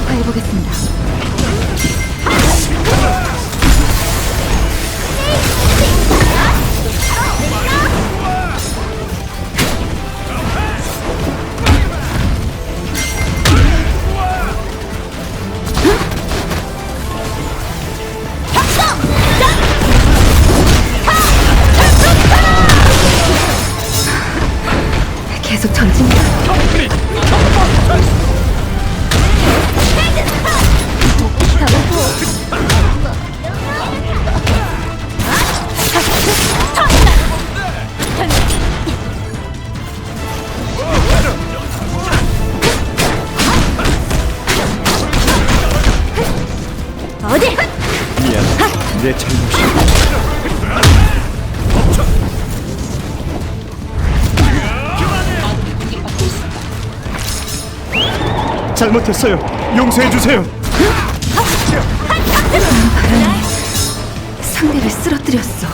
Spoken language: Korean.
돌파해보겠습니다. 계속 전진이 내 잘못이야. 잘못했어요. 용서해 주세요. 상대를 쓰러뜨렸어.